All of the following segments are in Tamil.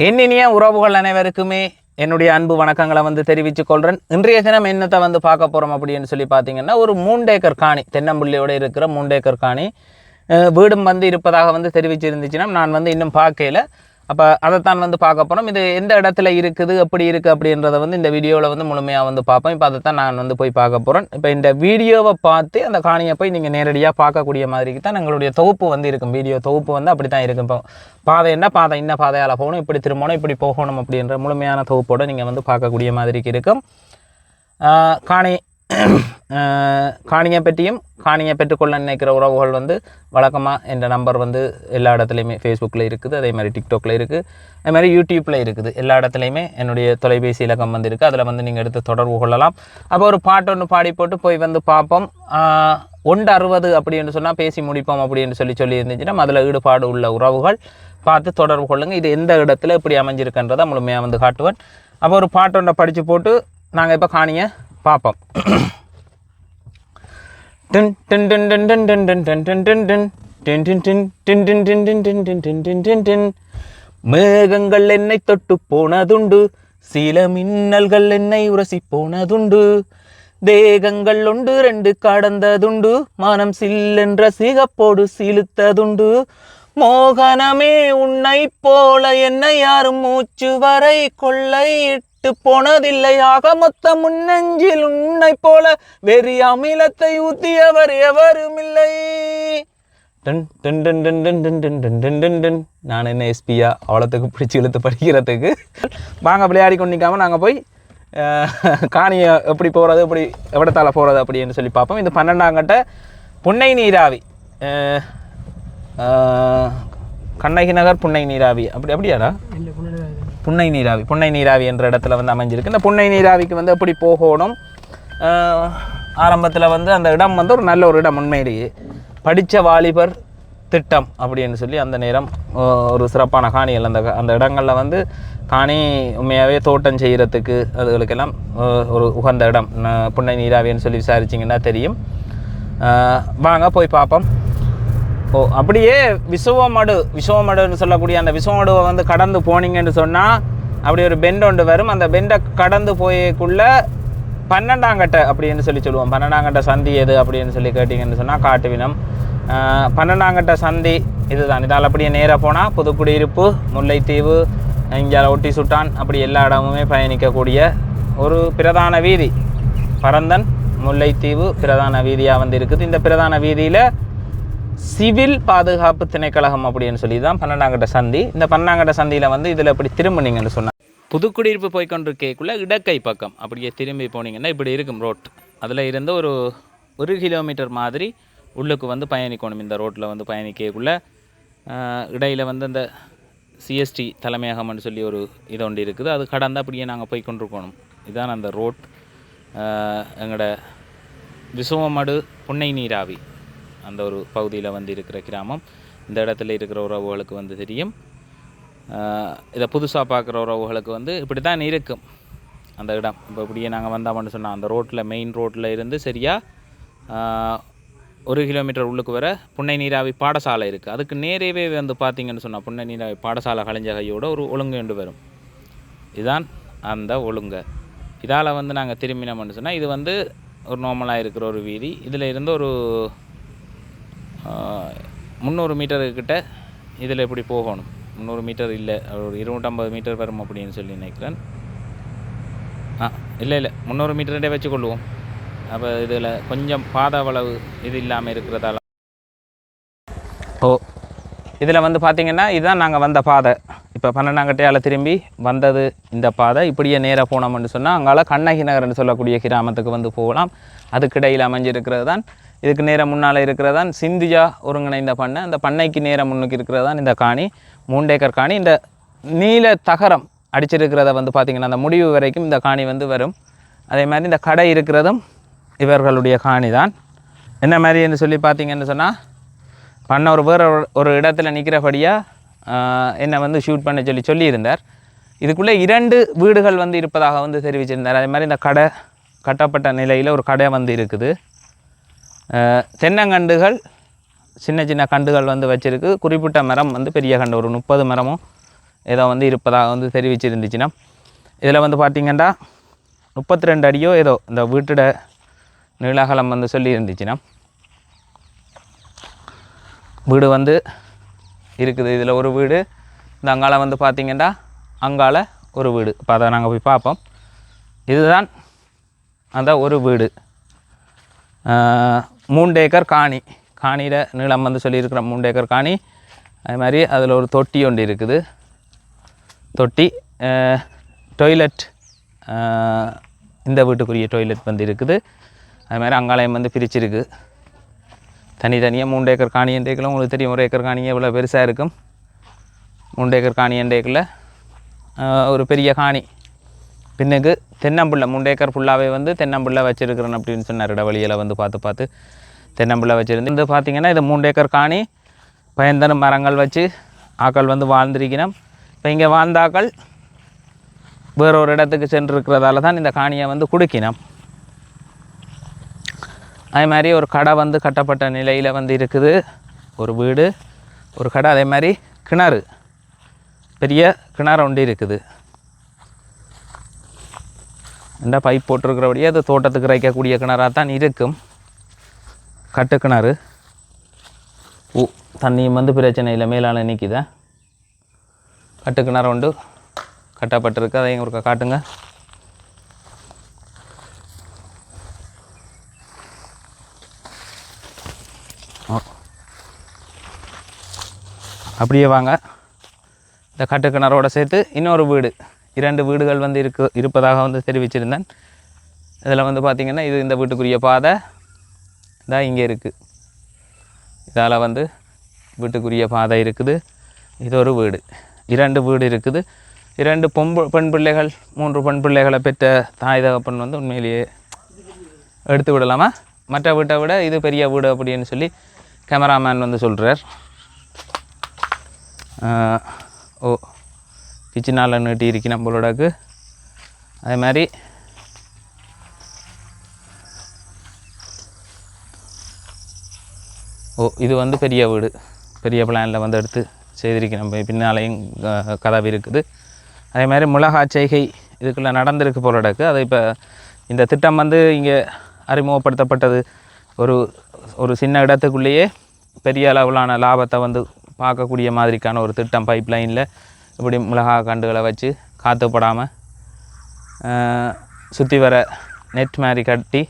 என்னினிய உறவுகள் அனைவருக்குமே என்னுடைய அன்பு வணக்கங்களை வந்து தெரிவித்து கொள்கிறேன் இன்றைய தினம் என்னத்தை வந்து பார்க்க போகிறோம் அப்படின்னு சொல்லி பார்த்தீங்கன்னா ஒரு மூண்டேக்கர் காணி தென்னம்புள்ளியோட இருக்கிற மூண்டேக்கர் காணி அஹ், வீடும் வந்து இருப்பதாக வந்து தெரிவிச்சிருந்துச்சுன்னா நான் வந்து இன்னும் பார்க்கல. அப்போ அதைத்தான் வந்து பார்க்க போகிறோம் இது எந்த இடத்துல இருக்குது எப்படி இருக்குது அப்படின்றத வந்து இந்த வீடியோவில் வந்து முழுமையாக வந்து பார்ப்போம். இப்போ அதைத்தான் நான் வந்து போய் பார்க்க போகிறேன் இப்போ இந்த வீடியோவை பார்த்து அந்த காணியை போய் நீங்கள் நேரடியாக பார்க்கக்கூடிய மாதிரிக்கு தான் எங்களுடைய தொகுப்பு வந்து இருக்கும். வீடியோ தொகுப்பு வந்து அப்படி தான் இருக்கும். இப்போ பாதை என்ன? பாதை இன்ன பாதையால் போகணும். இப்படி திரும்பணும் இப்படி போகணும் அப்படின்ற முழுமையான தொகுப்போடு நீங்கள் வந்து பார்க்கக்கூடிய மாதிரிக்கு இருக்கும். காணி காணியை பற்றியும் காணியை பெற்றுக்கொள்ள நினைக்கிற உறவுகள் வந்து வழக்கமாக என்ற நம்பர் வந்து எல்லா இடத்துலையுமே ஃபேஸ்புக்கில் இருக்குது அதே மாதிரி டிக்டாக்ல இருக்குது அதே மாதிரி யூடியூப்பில் இருக்குது. எல்லா இடத்துலையுமே என்னுடைய தொலைபேசி இலக்கம் வந்து இருக்குது அதில் வந்து நீங்கள் எடுத்து தொடர்பு கொள்ளலாம். அப்போ ஒரு பாட்டு ஒன்று பாடி போட்டு போய் வந்து பார்ப்போம். ஒன்று அறுபது அப்படின்னு சொன்னால் பேசி முடிப்போம் அப்படின்னு சொல்லி சொல்லி இருந்துச்சுன்னா அதில் ஈடுபாடு உள்ள உறவுகள் பார்த்து தொடர்பு கொள்ளுங்கள் இது எந்த இடத்துல இப்படி அமைஞ்சிருக்குன்றதை முழுமையாக வந்து காட்டுவேன். அப்போ ஒரு பாட்டு ஒன்றை படித்து போட்டு நாங்கள் இப்போ காணியை பார்ப்போம் டின் டின் டின் டின் டின் டின் டின் டின் டின் டின் டின். டின் டின் டின் டின் டின் டின் டின் டின் டின் டின் டின் டின் டின். மேகங்கள் என்னை தொட்டு போனதுண்டு சில மின்னல்கள் என்னை உரசி போனதுண்டு தேகங்கள் ஒன்று ரெண்டு கடந்ததுண்டு மனம் சில்லென்ற சிகப்போடு சிலுத்ததுண்டு மோகனமே உன்னை போல என்னை யாரும் மூச்சு வரை கொள்ளையிட்டு விட்டு போனதில்லை ஆக மொத்த முன்னெஞ்சில் உன்னை போல வெறி அமிலத்தை ஊத்தியவர் எவரும் இல்லை நான் என்ன எஸ்பியா அவ்வளோத்துக்கு பிடிச்சி இழுத்து படிக்கிறதுக்கு வாங்க விளையாடி கொண்டு நிற்காம நாங்கள் போய் காணியை எப்படி போகிறது எப்படி எவ்வளோத்தால போகிறது அப்படின்னு சொல்லி பார்ப்போம் இது பன்னெண்டாங்கட்ட புன்னை நீராவி கண்ணகி நகர் புன்னை நீராவி அப்படி அப்படியாடா புன்னை நீராவி புன்னை நீராவி என்ற இடத்துல வந்து அமைஞ்சிருக்கு. இந்த புன்னை நீராவிக்கு வந்து எப்படி போகணும்? ஆரம்பத்தில் வந்து அந்த இடம் வந்து ஒரு நல்ல ஒரு இடம் உண்மையிலேயே. படித்த வாலிபர் திட்டம் அப்படின்னு சொல்லி அந்த நேரம் ஒரு சிறப்பான காணிகள் அந்த அந்த இடங்களில் வந்து காணி உண்மையாகவே தோட்டம் செய்கிறதுக்கு அதுகளுக்கெல்லாம் ஒரு உகந்த இடம். புன்னை நீராவின்னு சொல்லி விசாரிச்சிங்கன்னா தெரியும். வாங்க போய் பார்ப்போம். ஓ அப்படியே விசுவமடு விசுவமடுன்னு சொல்லக்கூடிய அந்த விசுவமடுவை வந்து கடந்து போனீங்கன்னு சொன்னால் அப்படி ஒரு பெண்ட் ஒன்று வரும். அந்த பெண்டை கடந்து போயக்குள்ள பன்னெண்டாங்கட்டை அப்படின்னு சொல்லி சொல்லுவோம். பன்னெண்டாங்கட்டை சந்தி எது அப்படின்னு சொல்லி கேட்டிங்கன்னு சொன்னால் காட்டுவினம் ஆஹ், பன்னெண்டாங்கட்டை சந்தி இதுதான். இதால் அப்படியே நேராக போனால் புதுக்குடியிருப்பு முல்லைத்தீவு இங்கே ஒட்டி சுட்டான். அப்படி எல்லா இடமுமே பயணிக்கக்கூடிய ஒரு பிரதான வீதி. பரந்தன் முல்லைத்தீவு பிரதான வீதியாக வந்து இருக்குது இந்த பிரதான வீதியில் சிவில் பாதுகாப்பு திணைக்கழகம் அப்படின்னு சொல்லி தான் பன்னெண்டாங்கட்ட சந்தி. இந்த பன்னெண்டாங்கட்ட சந்தியில் வந்து இதில் இப்படி திரும்பினீங்கன்னு சொன்னாங்க புதுக்குடியிருப்பு போய்கொண்டிருக்கக்குள்ளே இடக்கை பக்கம். அப்படியே திரும்பி போனீங்கன்னா இப்படி இருக்கும் ரோட் அதில் இருந்து ஒரு ஒரு கிலோமீட்டர் மாதிரி உள்ளுக்கு வந்து பயணிக்கணும். இந்த ரோட்டில் வந்து பயணிக்கக்குள்ளே இடையில் வந்து அந்த சிஎஸ்டி தலைமையகம்னு சொல்லி ஒரு இது ஒன்று இருக்குது. அது கடந்து அப்படியே நாங்கள் போய் கொண்டிருக்கணும் இதுதான் அந்த ரோட் எங்களோட விசுவமடு புன்னை நீராவி. அந்த ஒரு பகுதியில் வந்து இருக்கிற கிராமம். இந்த இடத்துல இருக்கிற உறவுகளுக்கு வந்து தெரியும். இதை புதுசாக பார்க்குற உறவுகளுக்கு வந்து இப்படி தான் இருக்கும். அந்த இடம். இப்போ இப்படியே நாங்கள் வந்தோம்னு சொன்னால் அந்த ரோட்டில் மெயின் ரோட்டில் இருந்து சரியாக ஒரு கிலோமீட்டர் உள்ளுக்கு வர புன்னை நீராவி பாடசாலை இருக்குது அதுக்கு நேரவே வந்து பார்த்தீங்கன்னு சொன்னால் புன்னை நீராவி பாடசாலை கலைஞ்ச கையோட ஒரு ஒழுங்கு கொண்டு வரும். இதுதான் அந்த ஒழுங்கை. இதால் வந்து நாங்கள் திரும்பினோம்னு சொன்னால் இது வந்து ஒரு நார்மலாக இருக்கிற ஒரு வீதி. இதில் இருந்து ஒரு முந்நூறு மீட்டருக்கிட்ட இதில் எப்படி போகணும்? முந்நூறு மீட்டர் இல்லை ஒரு இருநூற்றம்பது மீட்டர் வரும் அப்படின்னு சொல்லி நினைக்கிறேன். ஆ இல்லை இல்லை முந்நூறு மீட்டர்கிட்டே வச்சுக்கொள்வோம். அப்போ இதில் கொஞ்சம் பாத அளவு இது இல்லாமல் இருக்கிறதால. ஓ இதில் வந்து பார்த்திங்கன்னா இதுதான் நாங்கள் வந்த பாதை. இப்போ பன்னெண்டாங்கட்டையால் திரும்பி வந்தது இந்த பாதை. இப்படியே நேராக போனோம்னு சொன்னால் அங்கால கண்ணகி நகர்னு சொல்லக்கூடிய கிராமத்துக்கு வந்து போகலாம். அதுக்கு இடையில் அமைஞ்சிருக்கிறது தான் இதுக்கு நேரம் முன்னால் இருக்கிறதான் சிந்தியா ஒருங்கிணைந்த பண்ணை. அந்த பண்ணைக்கு நேரம் முன்னுக்கு இருக்கிறதான் இந்த காணி மூண்டேக்கர் காணி. இந்த நீல தகரம் அடிச்சிருக்கிறத வந்து பார்த்திங்கன்னா அந்த முடிவு வரைக்கும் இந்த காணி வந்து வரும். அதே மாதிரி இந்த கடை இருக்கிறதும் இவர்களுடைய காணி தான் என்ன மாதிரின்னு சொல்லி பார்த்தீங்கன்னு சொன்னால் பண்ண ஒரு வேறு ஒரு- ஒரு இடத்துல நிற்கிறபடியாக என்னை வந்து ஷூட் பண்ண சொல்லி சொல்லியிருந்தார். இதுக்குள்ளே இரண்டு வீடுகள் வந்து இருப்பதாக வந்து தெரிவிச்சிருந்தார். அதே மாதிரி இந்த கடை கட்டப்பட்ட நிலையில் ஒரு கடை வந்து இருக்குது. தென்னங்கண்டுகள் சின்ன சின்ன கண்டுகள் வந்து வச்சுருக்கு. குறிப்பிட்ட மரம் வந்து பெரிய கண்டு ஒரு முப்பது மரமும் ஏதோ வந்து இருப்பதாக வந்து தெரிவிச்சிருந்துச்சுன்னா. இதில் வந்து பார்த்திங்கன்னா முப்பத்தி ரெண்டு அடியோ ஏதோ இந்த வீட்டோட நீளகலம் வந்து சொல்லி இருந்துச்சுன்னா வீடு வந்து இருக்குது. இதில் ஒரு வீடு. இந்த அங்கால வந்து பார்த்திங்கன்னா அங்கால ஒரு வீடு. இப்போ அதை நாங்கள் போய் பார்ப்போம் இதுதான் அந்த ஒரு வீடு. மூன்று ஏக்கர் காணி. காணியில் நீளம் வந்து சொல்லியிருக்கிற மூன்று ஏக்கர் காணி. அது மாதிரி அதில் ஒரு தொட்டி ஒன்று இருக்குது. தொட்டி டொய்லெட் இந்த வீட்டுக்குரிய டொய்லெட் வந்து இருக்குது. அது மாதிரி அங்காலயம் வந்து பிரிச்சிருக்கு. தனித்தனியாக மூன்று ஏக்கர் காணி என்றைக்குள்ள உங்களுக்கு தெரியும். ஒரு ஏக்கர் காணி எவ்வளோ பெருசாக இருக்கும். மூன்று ஏக்கர் காணி என்றைக்குள்ள ஒரு பெரிய காணி. பின்னுக்கு தென்னம்புள்ளை மூன்று ஏக்கர் ஃபுல்லாகவே வந்து தென்னம்புள்ளை வச்சுருக்கிறேன் அப்படின்னு சொன்னார். இடவழியில் வந்து பார்த்து பார்த்து தென்னம்புள்ளை வச்சுருந்து இது பார்த்திங்கன்னா இது மூன்று ஏக்கர் காணி பயந்தன மரங்கள் வச்சு ஆக்கள் வந்து வாழ்ந்திருக்கணும் இப்போ இங்கே வாழ்ந்தாக்கள் வேற ஒரு இடத்துக்கு சென்றிருக்கிறதால தான் இந்த காணியை வந்து குடுக்கினோம் அதே மாதிரி ஒரு கடை வந்து கட்டப்பட்ட நிலையில் வந்து இருக்குது. ஒரு வீடு ஒரு கடை அதே மாதிரி கிணறு பெரிய கிணறு ஒன்று இருக்குது. இந்த பைப் போட்டிருக்கிறபடியே அது தோட்டத்துக்கு இறைக்கக்கூடிய கிணறாக தான் இருக்கும். கட்டு கிணறு. ஓ தண்ணியும் வந்து பிரச்சனை இல்லை மேலால் நிற்கிதா கட்டு கிணறு உண்டு. கட்டப்பட்டிருக்கு. அதை எங்களுக்கு ஒருக்கா காட்டுங்க அப்படியே வாங்க. இந்த கட்டு கிணறோட சேர்த்து இன்னொரு வீடு. இரண்டு வீடுகள் வந்து இருக்கு இருப்பதாக வந்து தெரிவிச்சிருந்தேன். இதில் வந்து பார்த்திங்கன்னா இது இந்த வீட்டுக்குரிய பாதை தான் இங்கே இருக்குது இதால் வந்து வீட்டுக்குரிய பாதை இருக்குது. இது ஒரு வீடு. இரண்டு வீடு இருக்குது. இரண்டு பொம்பு பெண் பிள்ளைகள் மூன்று பெண் பிள்ளைகளை பெற்ற தாய் தகப்பன் வந்து உண்மையிலேயே எடுத்து விடலாமா? மற்ற வீட்டை விட இது பெரிய வீடு அப்படின்னு சொல்லி கேமராமேன் வந்து சொல்கிறார் ஓ கிச்சனால் நீட்டி இருக்கு நம்மளோடக்கு. அதே மாதிரி ஓ இது வந்து பெரிய வீடு. பெரிய பிளானில் வந்து எடுத்து செய்திருக்கு நம்ம. பின்னாலேயும் கதவு இருக்குது. அதே மாதிரி மிளகா செய்கை இதுக்குள்ளே நடந்திருக்கு போலடக்கு. அது இப்போ இந்த திட்டம் வந்து இங்கே அறிமுகப்படுத்தப்பட்டது. ஒரு ஒரு சின்ன இடத்துக்குள்ளேயே பெரிய அளவிலான லாபத்தை வந்து பார்க்கக்கூடிய மாதிரிக்கான ஒரு திட்டம் பைப் லைனில் இப்படி மிளகாய் கண்டுகளை வச்சு காற்றுப்படாமல் சுற்றி வர நெட் மாதிரி கட்டி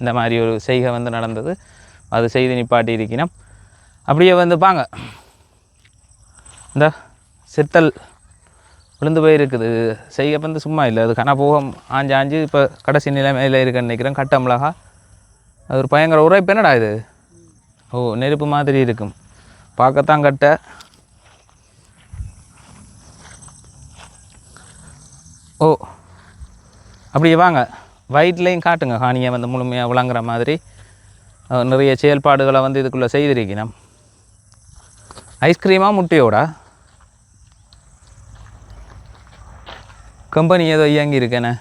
இந்த மாதிரி ஒரு செய்கை வந்து நடந்தது. அது செய்து நிப்பாட்டி இருக்கணும் அப்படியே வந்து பாங்க. இந்த சித்தல் விழுந்து போயிருக்குது. செய்கை வந்து சும்மா இல்லை. அது கனபோகம் ஆஞ்சு ஆஞ்சு இப்போ கடைசி நிலைமையில் இருக்குன்னு நினைக்கிறேன். கட்ட மிளகா. அது ஒரு பயங்கர உரைப்பு என்னடா இது? ஓ நெருப்பு மாதிரி இருக்கும். பார்க்கத்தான் கட்ட. ஓ. அப்படியே வாங்க. வயிற்றுலையும் காட்டுங்க. காணியை வந்து முழுமையாக விளங்குற மாதிரி. நிறைய செயல்பாடுகளை வந்து இதுக்குள்ளே செய்திருக்கணும். ஐஸ்கிரீமா முட்டையோடா? கம்பெனி ஏதோ இயங்கி இருக்கேனே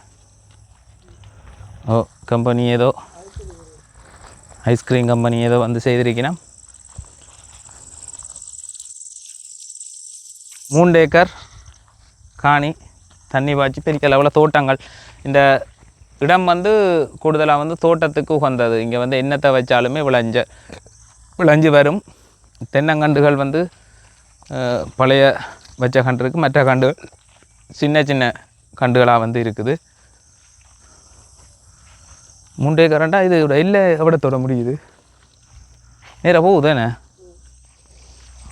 ஓ கம்பெனி ஏதோ. ஐஸ்கிரீம் கம்பெனி ஏதோ வந்து செய்திருக்கணும். மூன்று ஏக்கர் காணி. தண்ணி பாய்ச்சி பெரிய அளவில் தோட்டங்கள். இந்த இடம் வந்து கூடுதலாக வந்து தோட்டத்துக்கு உகந்தது. இங்கே வந்து என்னத்தை வச்சாலுமே விளைஞ்ச விளைஞ்சு வரும். தென்னங்கன்றுகள் வந்து பழைய வச்ச கன்றுக்கு மற்ற கன்றுகள் சின்ன சின்ன கன்றுகளாக வந்து இருக்குது. முண்டே கரண்டா இது இல்லை எவ்வளோ தொட முடியுது நேராக போகுதானே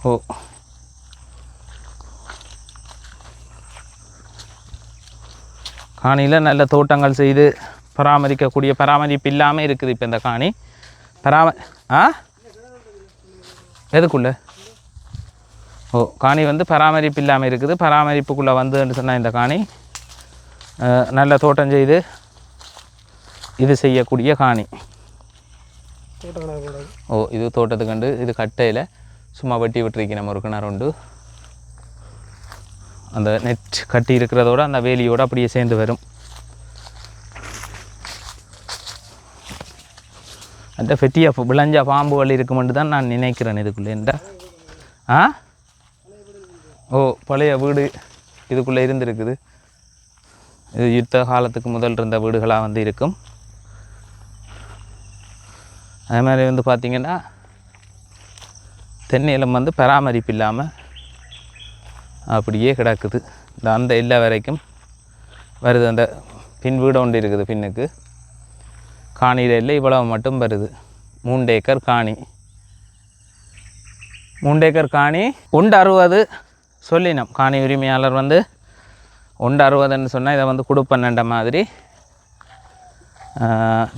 ஓ. காணியில் நல்ல தோட்டங்கள் செய்து பராமரிக்கக்கூடிய பராமரிப்பு இல்லாமல் இருக்குது இப்போ இந்த காணி. பராம ஆ? எதுக்குள்ள? ஓ காணி வந்து பராமரிப்பு இல்லாமல் இருக்குது. பராமரிப்புக்குள்ளே வந்துன்னு சொன்னால் இந்த காணி நல்ல தோட்டம் செய்து இது செய்யக்கூடிய காணி. ஓ இது தோட்டத்துக்கண்டு இது கட்டையில் சும்மா வெட்டி விட்டுருக்கி நம்ம ஒரு கிணறு உண்டு. அந்த நெட் கட்டி இருக்கிறதோட அந்த வேலியோடு அப்படியே சேர்ந்து வரும். அந்த ஃபெட்டியா விளைஞ்ச பாம்புகள் இருக்குமென்று தான் நான் நினைக்கிறேன் இதுக்குள்ளே. ஆ? ஓ பழைய வீடு இதுக்குள்ளே இருந்திருக்குது. இது யுத்த காலத்துக்கு முதல் இருந்த வீடுகளாக வந்து இருக்கும். அதே மாதிரி வந்து பார்த்திங்கன்னா தென்னையிலம் வந்து பராமரிப்பு இல்லாமல் அப்படியே கிடக்குது. இந்த அந்த இல்லை வரைக்கும் வருது. அந்த பின் வீடு ஒன்று இருக்குது பின்னுக்கு. காணியில் இல்லை இவ்வளவு மட்டும் வருது. மூன்று ஏக்கர் காணி. மூன்று ஏக்கர் காணி. ஒன்று அறுபது சொல்லினோம். காணி உரிமையாளர் வந்து ஒன்று அறுபதுன்னு சொன்னால் இதை வந்து கொடுப்பண்ணன்ற மாதிரி.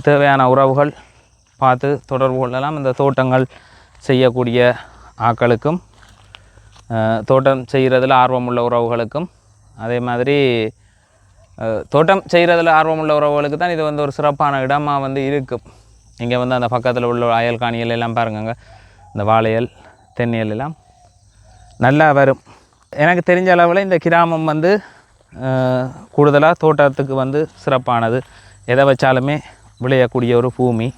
தேவையான உறவுகள் பார்த்து தொடர்பு கொள்ளலாம். இந்த தோட்டங்கள் செய்யக்கூடிய ஆக்களுக்கும் தோட்டம் செய்கிறதுல ஆர்வமுள்ள உறவுகளுக்கும் அதே மாதிரி தோட்டம் செய்கிறதுல ஆர்வமுள்ள உறவுகளுக்கு தான் இது வந்து ஒரு சிறப்பான இடமாக வந்து இருக்கும். இங்கே வந்து அந்த பக்கத்தில் உள்ள அயல் காணிகள் எல்லாம் பாருங்கங்க. இந்த வாழையல் தென்னையல் எல்லாம் நல்லா வரும். எனக்கு தெரிஞ்ச அளவில் இந்த கிராமம் வந்து கூடுதலாக தோட்டத்துக்கு வந்து சிறப்பானது. எதை வச்சாலுமே விளையக்கூடிய ஒரு பூமி.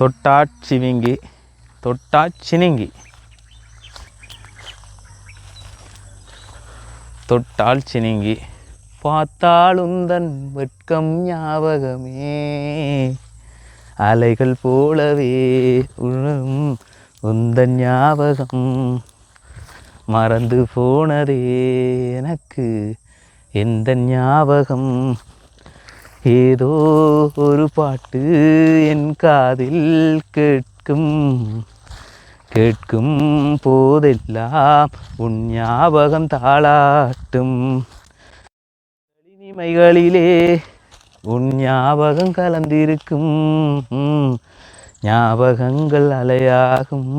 தொட்டாச்சிவிங்கி தொட்டாச்சினிங்கி தொட்டால் சினிங்கி பார்த்தால் உந்தன் வெட்கம் ஞாபகமே. அலைகள் போலவே உழும் உந்தன் ஞாபகம் மறந்து போனதே எனக்கு. எந்த ஞாபகம்? ஏதோ ஒரு பாட்டு என் காதில் கேட்கும். கேட்கும் போதெல்லாம் உன் ஞாபகம் தாளாட்டும். இனிமைகளிலே உன் ஞாபகம் கலந்திருக்கும். ஞாபகங்கள் அலையாகும்.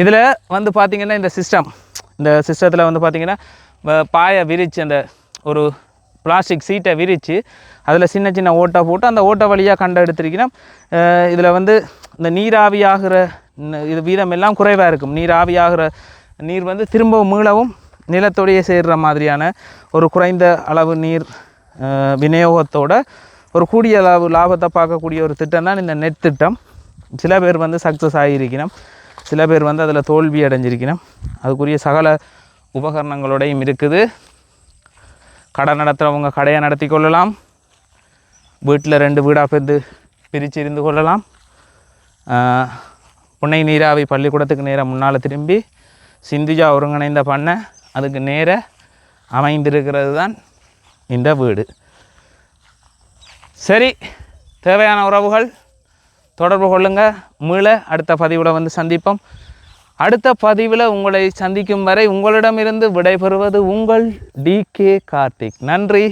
இதில் வந்து பார்த்திங்கன்னா இந்த சிஸ்டம் இந்த சிஸ்டத்தில் வந்து பார்த்திங்கன்னா பாயை விரித்து அந்த ஒரு பிளாஸ்டிக் சீட்டை விரித்து அதில் சின்ன சின்ன ஓட்டை போட்டு அந்த ஓட்டை வழியாக கண்டு இதில் வந்து இந்த நீராவியாகிற இது வீதமெல்லாம் குறைவாக இருக்கும். நீர் ஆவியாகிற நீர் வந்து திரும்பவும் மீளவும் நிலத்தோடையே சேர்கிற மாதிரியான ஒரு குறைந்த அளவு நீர் விநியோகத்தோட ஒரு கூடிய அளவு லாபத்தை பார்க்கக்கூடிய ஒரு திட்டம் தான் இந்த நெட் திட்டம். சில பேர் வந்து சக்ஸஸ் ஆகியிருக்கணும். சில பேர் வந்து அதில் தோல்வி அடைஞ்சிருக்கணும். அதுக்குரிய சகல உபகரணங்களோடையும் இருக்குது. கடை நடத்துகிறவங்க கடையை நடத்தி கொள்ளலாம். வீட்டில் ரெண்டு வீடாக பேர்ந்து பிரித்து இருந்து கொள்ளலாம். புன்னை நீராவி பள்ளிக்கூடத்துக்கு நேராக முன்னால் திரும்பி சிந்துஜா ஒருங்கிணைந்த பண்ணை அதுக்கு நேர அமைந்திருக்கிறது தான் இந்த வீடு. சரி தேவையான உறவுகள் தொடர்பு கொள்ளுங்க. மீள அடுத்த பதிவில் வந்து சந்திப்போம். அடுத்த பதிவில் உங்களை சந்திக்கும் வரை உங்களிடமிருந்து விடைபெறுவது உங்கள் டி கே கார்த்திக். நன்றி.